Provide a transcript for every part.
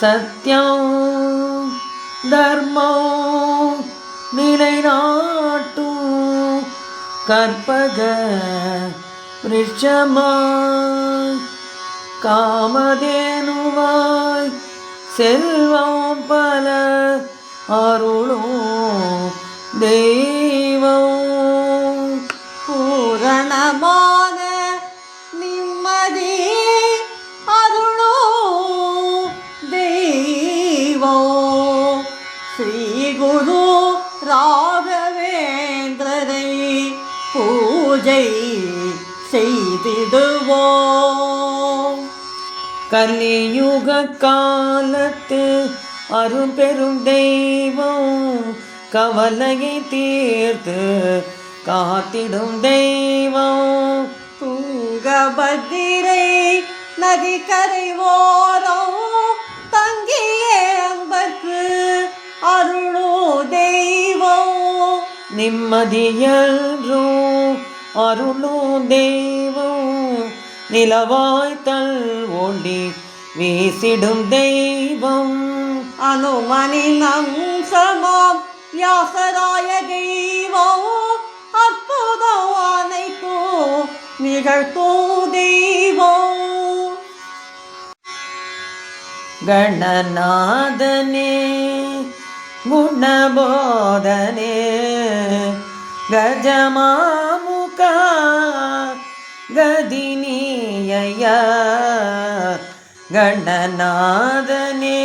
சத்தியம் தர்மம் நிலைநாட்டும். கற்பக விருட்சமாய் காமதேனுவாய் செல்வம் பல அருளும் தெய்வம். பூரணமான நிம்மதி பூஜை செய்திடுவோம் கலியுக காலத்து அரும்பெரும் தெய்வம் கவலையை தீர்த்து காத்திடும் தெய்வம். துங்கபத்திரை நதிக்கரை ஓரம் தங்கிய அன்பர்க்கு அருளோ தெய்வம். நிம்மதியல்றும் அருளும் தெய்வம் நிலவாய் தல் ஒளி வீசிடும் தெய்வம். அனுமனின் அம்சமாம் யாசராய தெய்வம். அற்புதம் அனைத்தோ நிகழ்த்தோ தெய்வம். கணநாதனே குணபோதனே கஜமா నౌకా గదినీయ గణనాదనే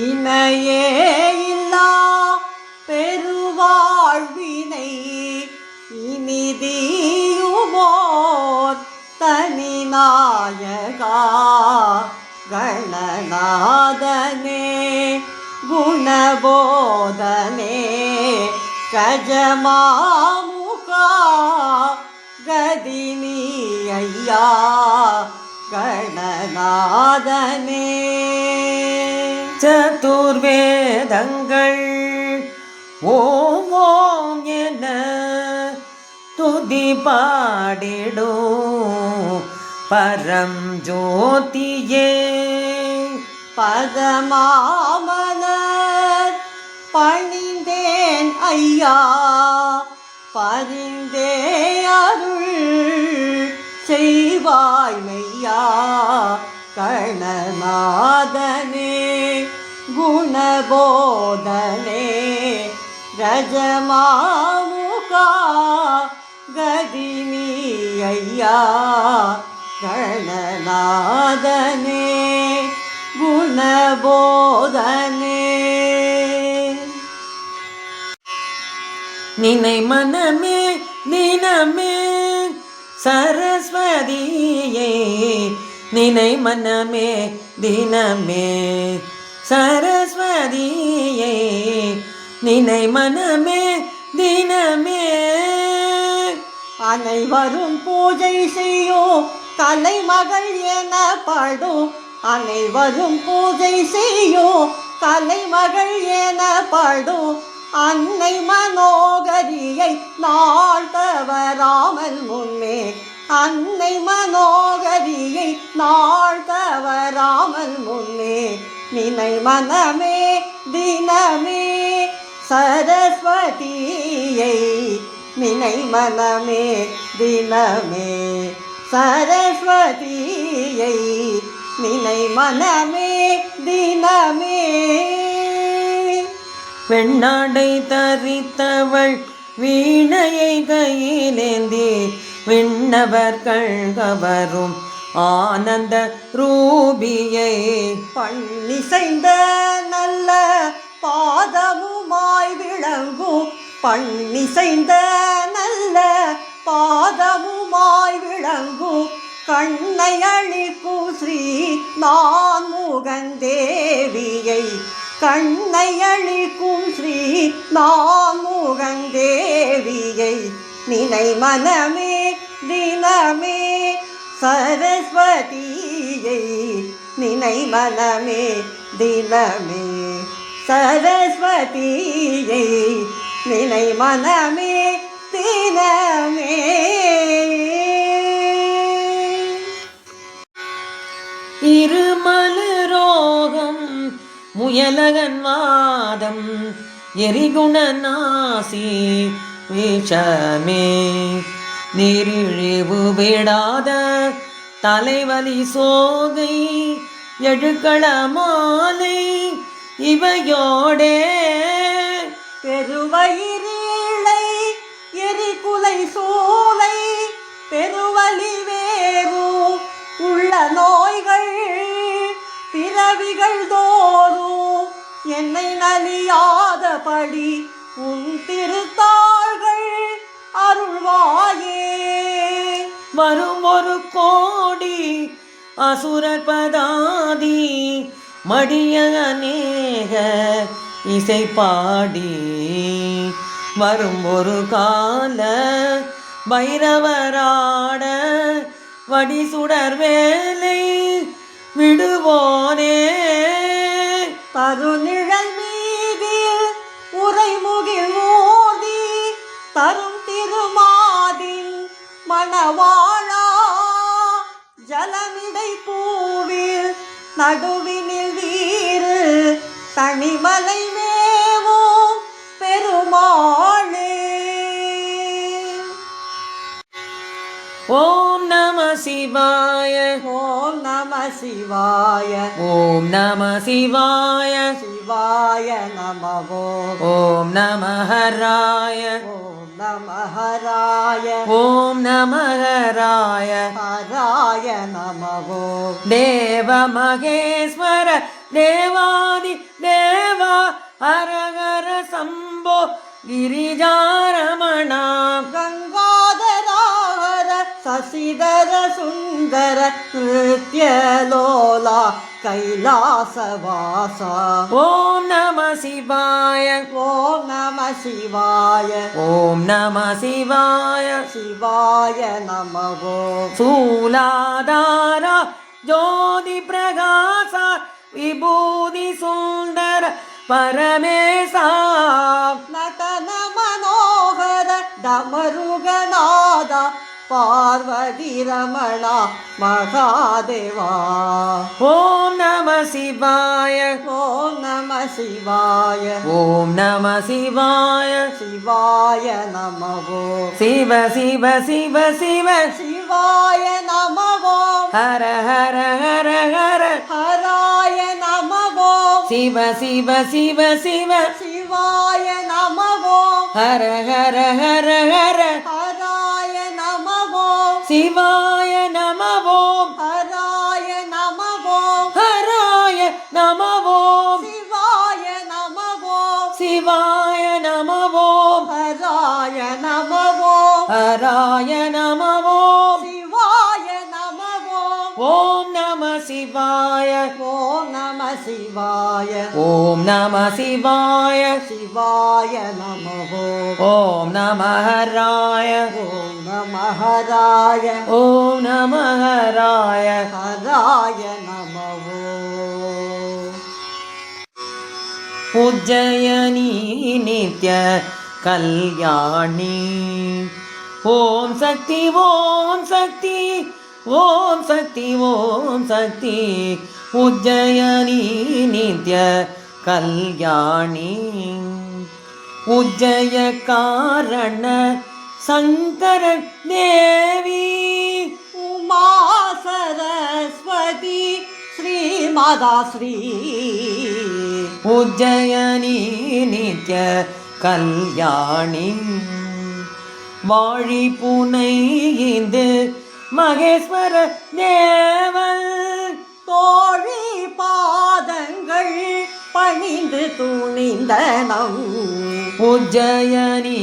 இணையே இல்லா பெருவாழ்வினை இனிதியுமோ தனி நாயகா கணநாதனே குணபோதனே கஜமா கதினி ஐயா கணநாதனே சதுர்வேதங்கள் ஓம் ஓம் என துதி பாடிடும் பரம் ஜோதியே. பதமாமலர் பணிந்தேன் ஐயா பரிந்தே அருள் செய்வாய் மெய்யா கணநாதனே குணபோதனே ரஜமாமுகா கதினி ஐயா கணநாதனே குணபோதனே. நினை மனமே நினமே சரஸ்வதியே நினை மனமே தினமே சரஸ்வதியே நினை மனமே தினமே. அனைவரும் பூஜை செய்யோ கலைமகள் என பாடும் அனைவரும் பூஜை செய்யோ கலைமகள் என பாடும் அன்னை மனோகரியை நாள் தவறாமல் முன்னே. அன்னை மனோகரியை நாள் தவறாமல் முன்னே. நினை மனமே தினமே சரஸ்வதியை. நினை மனமே தினமே சரஸ்வதியை. நினை மனமே தினமே. வெண்ணாடை தரித்தவள் வீணையை கையிலேந்தி விண்ணவர்கள் கவரும் ஆனந்த ரூபியை பண்ணிசைந்த நல்ல பாதமுமாய் விளங்கும். பண்ணிசைந்த நல்ல பாதமுமாய் விளங்கும். கண்ணை அழிக்கும் ஸ்ரீ நான் முகந்தேவியை கண்ணை அழிக்கும் ஸ்ரீ நான் நினை மனமே தினமே சரஸ்வதியை நினை மனமே தினமே சரஸ்வதியை நினை மனமே தினமே. இருமலரோகம் முயலகன் வாதம் எரிகுணநாசி விஷமே. நீரிழிவு விடாத தலைவலி சோகை எழுக்கள மாலை இவையோடே. பெருவயிரீழை எரிகுலை சோலை பெருவலி வேறு உள்ள நோய்கள் பிறவிகள் தோ என்னை நலியாதபடி உன் திருத்தாள்கள் அருள்வாயே. வரும் ஒரு கோடி அசுரர் பதாதி மடிய அநேக இசை பாடி. வரும் ஒரு கால பைரவராட வடி சுடர் வேலை விடுவோனே. தருநிழல் மீதில் உரைமுகில் ஓதி தரும் திருமாதின் மணவாழா ஜலமிடை பூவில் நடுவினில் வீறு தனிமலை மேவும் பெருமாளே. ஓ नमः शिवाय। ॐ नमः शिवाय। ॐ नमः शिवाय। शिवाय नमः। ॐ नमः हराय। ॐ नमः हराय। ॐ नमः हराय। हराय नमो। देव महेश्वर हर हर शम्भो गिरिजारमणा। ಶ್ರೀಧರ ಸುಂದರ ನೃತ್ಯಲೋಲ ಕೈಲಾಸವಾಸ ಓಂ ನಮ ಶಿವಾಯ ಓಂ ನಮ ಶಿವಾಯ ಓಂ ನಮ ಶಿವಾಯ ಶಿವಾಯ ನಮಗೋ ಶೂಲಾಧಾರ ಜ್ಯೋತಿ ಪ್ರಕಾಶ ವಿಭೂತಿ ಸುಂದರ ಪರಮೇಶ ನಟನ ಮನೋಹರ ಡಮರುಗನಾದ पार्वती रमणा महादेवा। ओम नमः शिवाय। ओम नमः शिवाय। ओम नमः शिवाय। शिवाय नमो। शिव शिव शिव शिव। शिवाय नमो। हर हर हर हर। हराय नमो। शिव शिव शिव शिव। शिवाय नमो। हर हर हर हर। ॐ नम शिवाय। ॐ नम शिवाय। ॐ नम शिवाय। शिवाय नम। ॐ नम राय ॐ नमराय ॐ नमः राय हराय नमो। नित्य कल्याणी। ॐ शक्ति ॐ शक्ति। ஓம் சக்தி ஓம் சக்தி. உஜ்ஜயனி நித்ய கல்யாணி. உஜ்ஜய காரண சங்கர தேவி. உமா சரஸ்வதி ஸ்ரீமாதா ஸ்ரீ உஜ்ஜயனி நித்ய கல்யாணி. வாழி புனை இந்து மகேஸ்வர தேவன் தோழி பாதங்கள் பணிந்து துணிந்த நம் உஜ்ஜயனி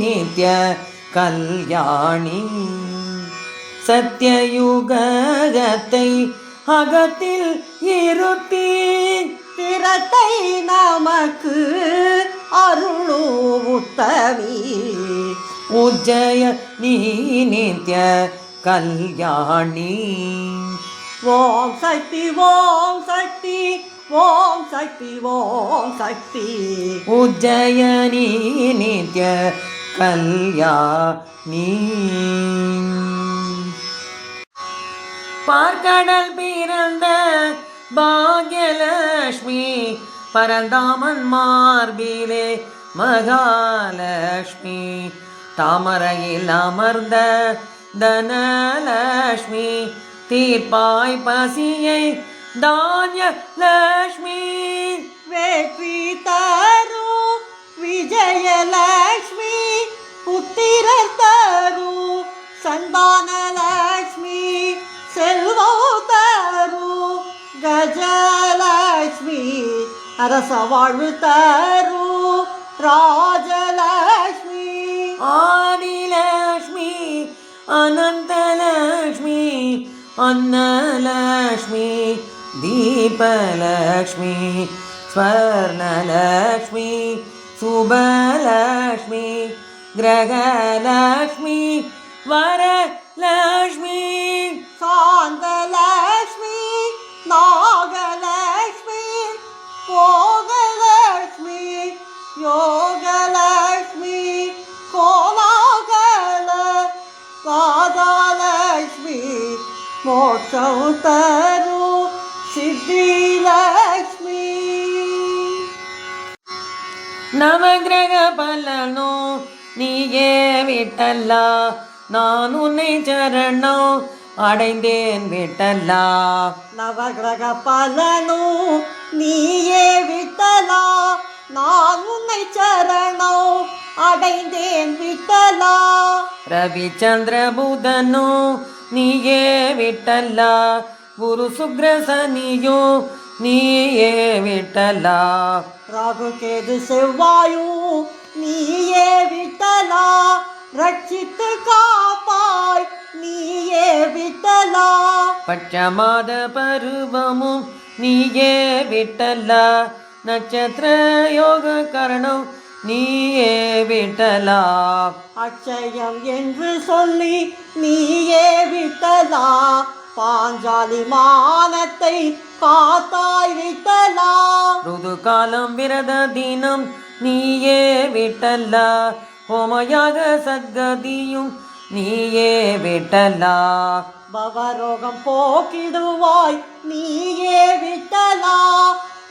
நித்ய கல்யாணி சத்தியயுகத்தை அகத்தில் இருத்தி திறத்தை நமக்கு அருளோ உத்தவி உஜ்ஜய நீ நித்ய கல்யாணி. ஓம் சக்தி ஓம் சக்தி ஓம் சக்தி ஓம் சக்தி. உஜ்ஜயனி நித்ய கல்யாணி. பார்க்கடல் பிறந்த பாக்யலக்ஷ்மி பரந்தாமன் மார்பிலே மகாலட்சுமி. தாமரையில் அமர்ந்த தனலக்ஷ்மி தீர்ப்பாய் பசியை தானிய லக்ஷ்மி வெற்றி தரும் விஜயலக்ஷ்மி புத்திரர் தரும் சந்தானலக்ஷ்மி செல்வம் தரும் கஜலக்ஷ்மி அரச வாழ்வு தரும் ராஜலக்ஷ்மி ஆதிலக்ஷ்மி अनन्तलक्ष्मी अन्नलक्ष्मी दीपलक्ष्मी स्वर्णलक्ष्मी शुभलक्ष्मी ग्रहलक्ष्मी वरलक्ष्मी நீயே விட்டல்லா நான் உன்னை சரணம் அடைந்தேன் விட்டல்லா. நவகிரக பலனும் நீயே விட்டலா நான் உன்னை சரணம் அடைந்தேன் விட்டலா ரவிச்சந்திர புதனோ நீயே விட்டல்லா. குரு சுக்ர சனியோ நீயே விட்டல்லா. ராகு கேது செவ்வாயும் நீயே விட்டலா ரட்சித்து காப்பாய் நீயே விட்டலா. பட்சமாத பருவமும் நீயே விட்டல்லா நட்சத்திர யோக கரணம் நீயே விட்டலா. அட்சயம் என்று சொல்லி நீயே விட்டலா. பாஞ்சாலி மானத்தை காத்தாய் விட்டலா. ருது காலம் விரத தினம் நீயே விட்டல்லா ஹோமயாக சத்கதியும் நீயே விட்டலா. பவரோகம் போக்கிடுவாய் நீயே விட்டலா.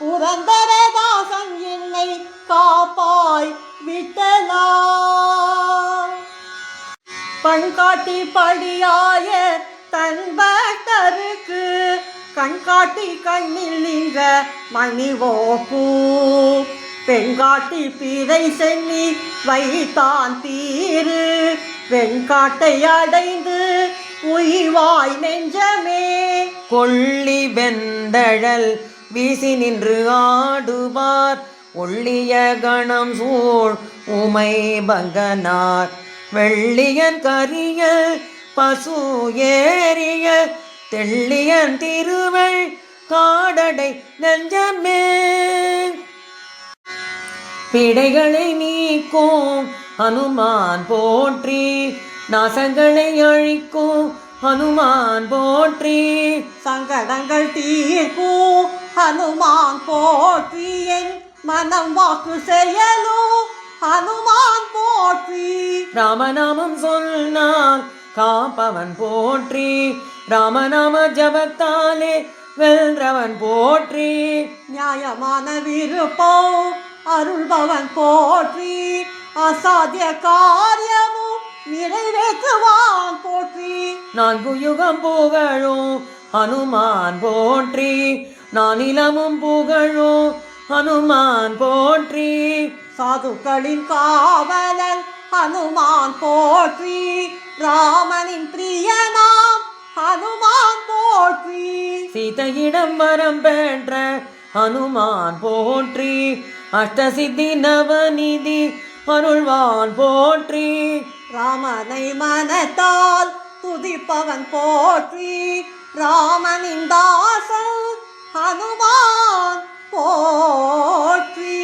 புரந்தரதாசன் என்னை காப்பாய் விட்டலா. பண்காட்டி படியாய தன் பக்தருக்கு கண்காட்டி கண்ணில் நீங்க மணிவோ பூ பெண்காட்டி பீதை சென்னி வைத்தான் தீரு. வெண்காட்டை அடைந்து உய்வாய் நெஞ்சமே. கொள்ளி வெந்தழல் வீசி நின்று ஆடுவார். ஒள்ளிய கணம் சூழ் உமை பங்கனார். வெள்ளியன் கரிய பசு ஏறிய தெள்ளியன் திருவள் காடடை நெஞ்சமே. பிடைகளை நீக்கும் ஹனுமான் போற்றி நாசங்களை அழிக்கும் ஹனுமான் போற்றி. சங்கடங்கள் தீர்க்கும் ஹனுமான் போற்றி என் மனம் வாக்கு செயலும் ஹனுமான் போற்றி. ராமநாமம் சொன்னால் காப்பவன் போற்றி ராமநாம ஜபத்தாலே வெல்றவன் போற்றி. நியாயமான விருப்பம் அருள்பவன் போற்றி அசாத்திய காரியமும் நிறைவேற்றுவான் போற்றி. நான்கு யுகம் புகழும் ஹனுமான் போற்றி. நானிலமும் புகழும் ஹனுமான் போற்றி. சாதுக்களின் காவலன் ஹனுமான் போற்றி. ராமனின் பிரியனாம் ஹனுமான் போற்றி. சீதையிடம் வரம் பெற்ற ஹனுமான் போற்றி. அஷ்டசித்தி நவநிதி அருள்வான் போற்றி. ராமனை மனத்தால் துதிப்பவன் போற்றி. ராமனின் தாசன் ஹனுமான் போற்றி.